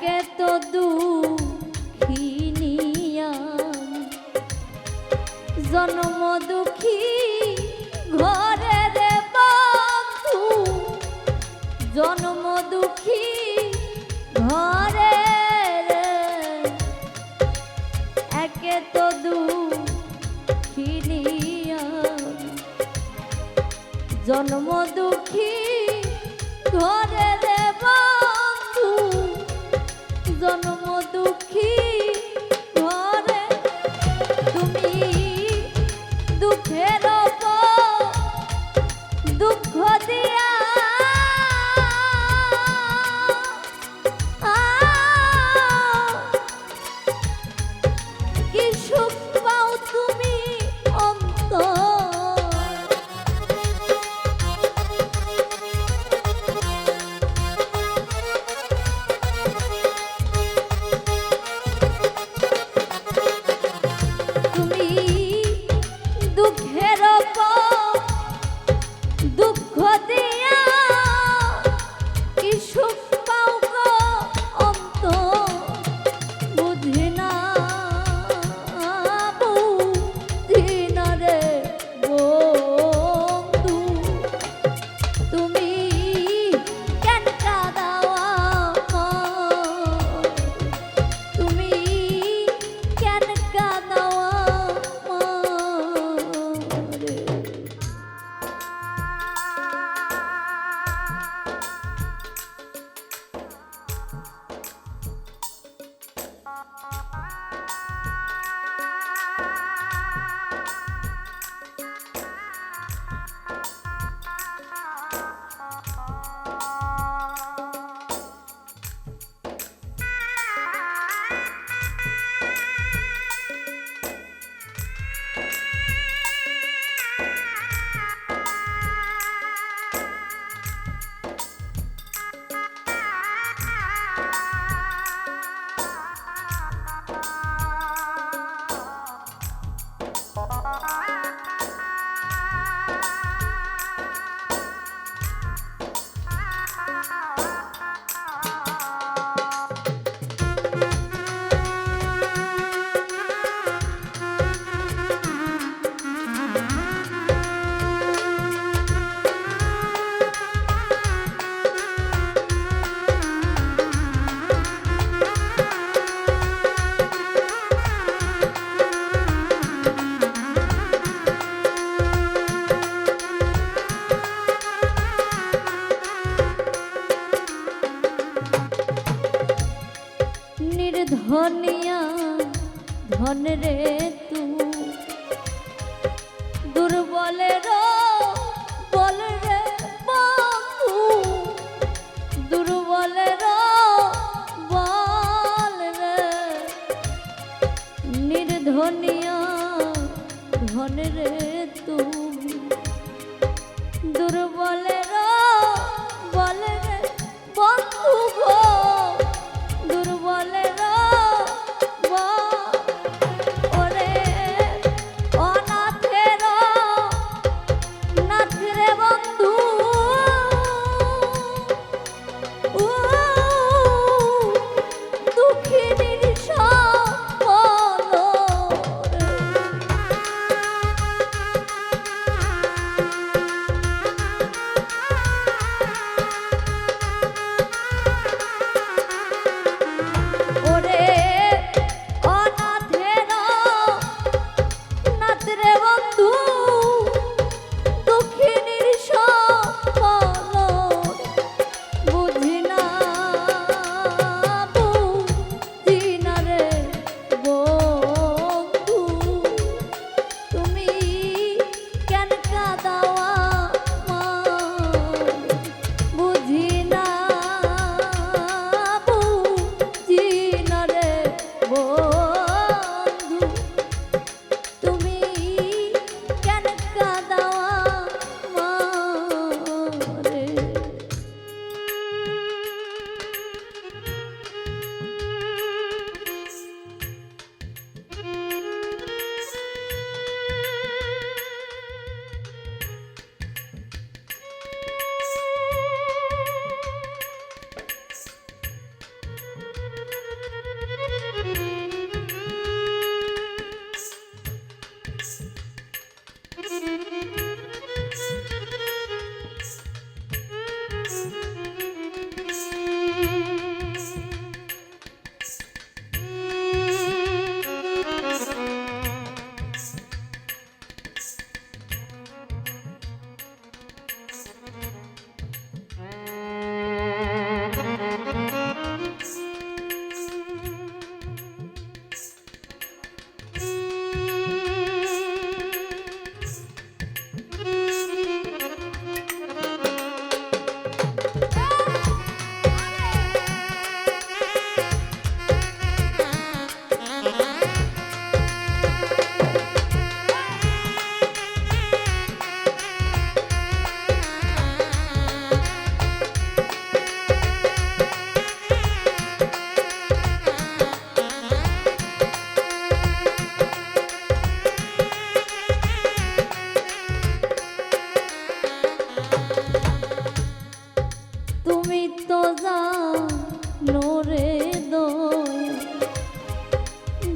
কে তো দুঃখিনিয়াম জন্ম দুখী ঘরে রে বন্ধু। জন্ম দুখী ঘরে রে। একে তো দুঃখিনিয়াম জন্ম দুঃখী নিত্য যা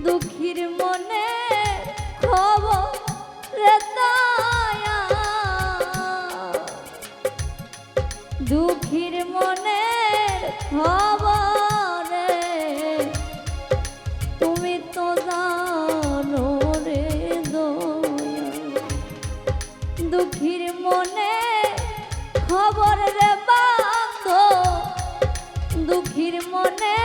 দুঃখীর মনে খবর দুঃখীর মনে খবর তুমি তো জানো রে দুঃখীর মনে খবর রে মনে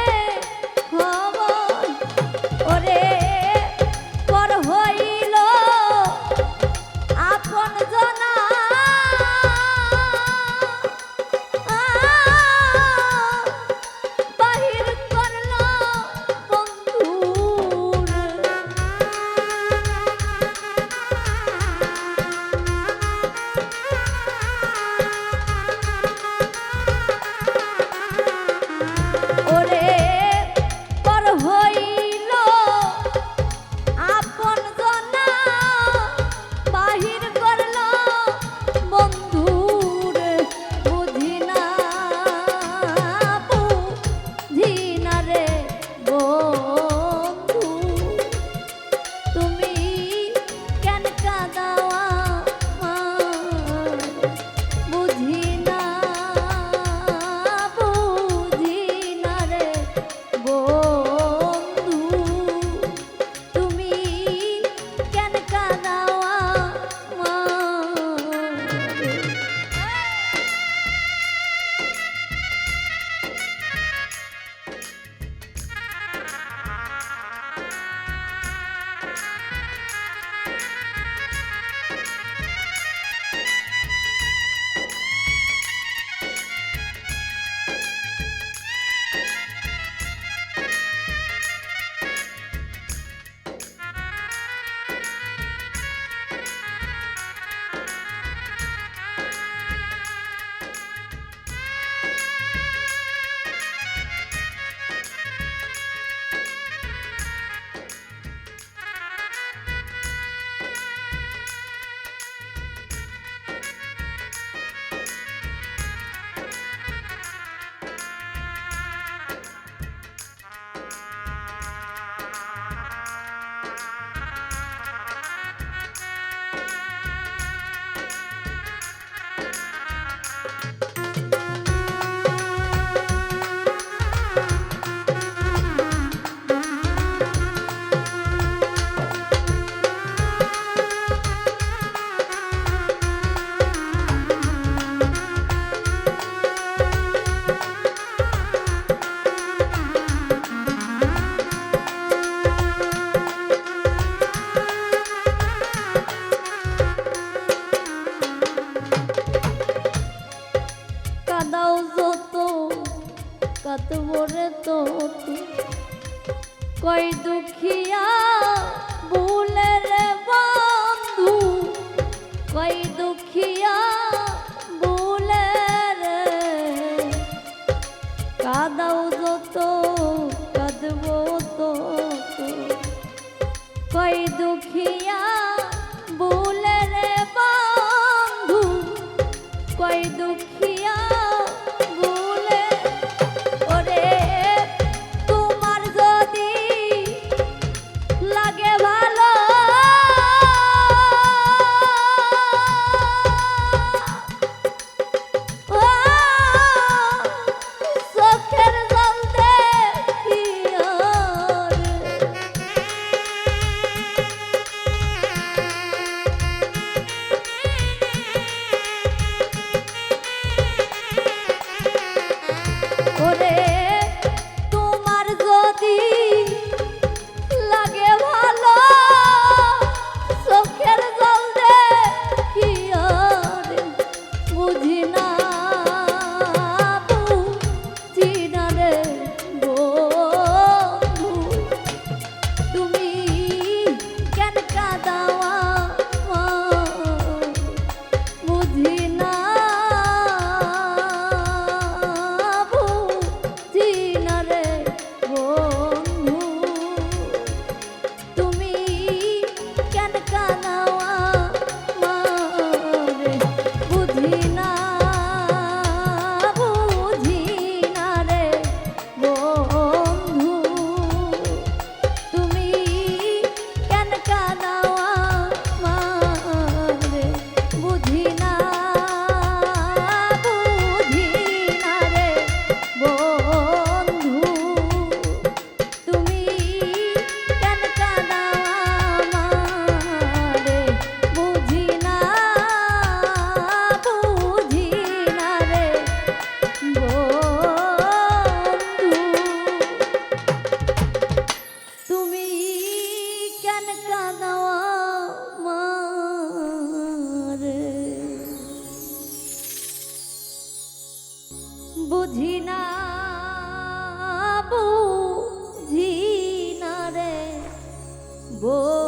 কাদাও যত কাঁদব তত। কয় দুখিয়া বুঝি না বুঝি না রে। বো